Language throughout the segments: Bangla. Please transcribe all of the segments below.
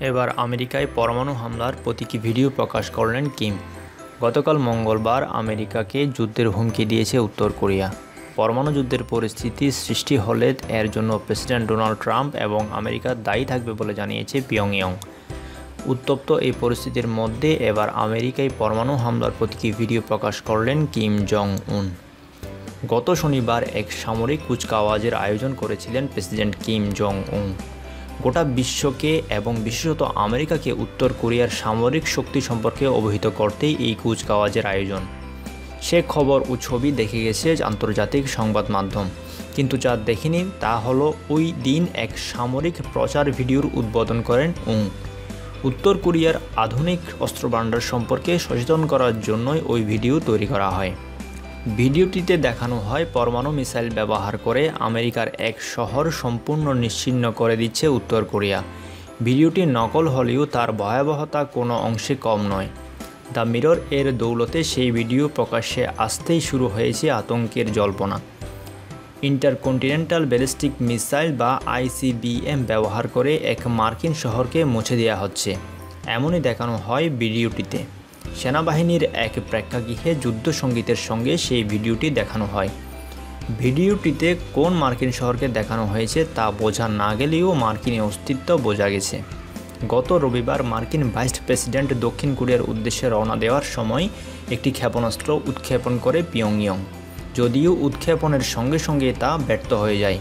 এবার আমেরিকায় পরমাণু হামলার প্রতীকী ভিডিও প্রকাশ করলেন কিম। গতকাল মঙ্গলবার আমেরিকাকে যুদ্ধের হুমকি দিয়েছে উত্তর কোরিয়া। পরমাণু যুদ্ধের পরিস্থিতি সৃষ্টি হলে এর জন্য প্রেসিডেন্ট ডোনাল্ড ট্রাম্প এবং আমেরিকা দায়ী থাকবে বলে জানিয়েছে পিয়ংইয়ং। উত্তপ্ত এই পরিস্থিতির মধ্যে এবার আমেরিকায় পরমাণু হামলার প্রতীকী ভিডিও প্রকাশ করলেন কিম জং উন গত শনিবার এক সামরিক কুচকাওয়াজের আয়োজন করেছিলেন প্রেসিডেন্ট কিম জং উন গোটা বিশ্বকে এবং বিশেষত আমেরিকাকে উত্তর কোরিয়ার সামরিক শক্তি সম্পর্কে অবহিত করতেই এই কুচকাওয়াজের আয়োজন। সে খবর ও ছবি দেখে গেছে আন্তর্জাতিক সংবাদ মাধ্যম। কিন্তু যা দেখেনি তা হলো ওই দিন এক সামরিক প্রচার ভিডিওর উদ্বোধন করেন উং। উত্তর কোরিয়ার আধুনিক অস্ত্রভাণ্ডার সম্পর্কে সচেতন করার জন্যই ওই ভিডিও তৈরি করা হয়। ভিডিওটিতে দেখানো হয় পরমাণু মিসাইল ব্যবহার করে আমেরিকার এক শহর সম্পূর্ণ নিশ্চিহ্ন করে দিচ্ছে উত্তর কোরিয়া। ভিডিওটি নকল হলেও তার ভয়াবহতা কোনো অংশে কম নয়। দ্য মিরর এর দৌলতে সেই ভিডিও প্রকাশ্যে আসতেই শুরু হয়েছে আতঙ্কের জল্পনা। ইন্টারকন্টিনেন্টাল ব্যালিস্টিক মিসাইল বা আইসিবিএম ব্যবহার করে এক মার্কিন শহরকে মুছে দেওয়া হচ্ছে। এমনই দেখানো হয় ভিডিওটিতে। সেনাবাহিনীর এক প্রেক্ষাগৃহে যুদ্ধ সঙ্গীতের সঙ্গে সেই ভিডিওটি দেখানো হয়। ভিডিওটিতে কোন মার্কিন শহরকে দেখানো হয়েছে তা বোঝা না গেলেও মার্কিনের অস্তিত্ব বোঝা গেছে। গত রবিবার মার্কিন ভাইস প্রেসিডেন্ট দক্ষিণ কোরিয়ার উদ্দেশ্যে রওনা দেওয়ার সময় একটি ক্ষেপণাস্ত্র উৎক্ষেপণ করে পিয়ংইয়ং, যদিও উৎক্ষেপণের সঙ্গে সঙ্গে তা ব্যর্থ হয়ে যায়।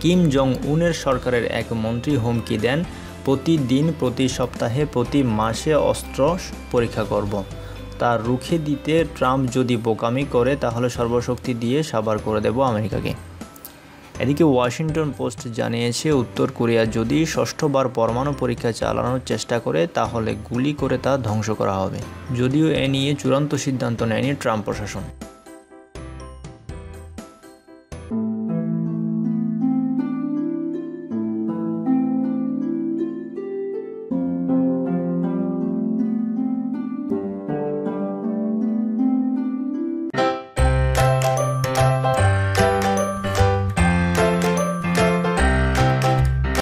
কিম জং উনের সরকারের এক মন্ত্রী হুমকি দেন প্রতিদিন, প্রতি সপ্তাহে, প্রতি মাসে অস্ত্র পরীক্ষা করব। তা রুখে দিতে ট্রাম্প যদি বোকামি করে, তাহলে সর্বশক্তি দিয়ে সাবার করে দেব আমেরিকাকে। এদিকে ওয়াশিংটন পোস্ট জানিয়েছে, উত্তর কোরিয়া যদি ষষ্ঠবার পরমাণু পরীক্ষা চালানোর চেষ্টা করে, তাহলে গুলি করে তা ধ্বংস করা হবে। যদিও এ নিয়ে চূড়ান্ত সিদ্ধান্ত নেয়নি ট্রাম্প প্রশাসন।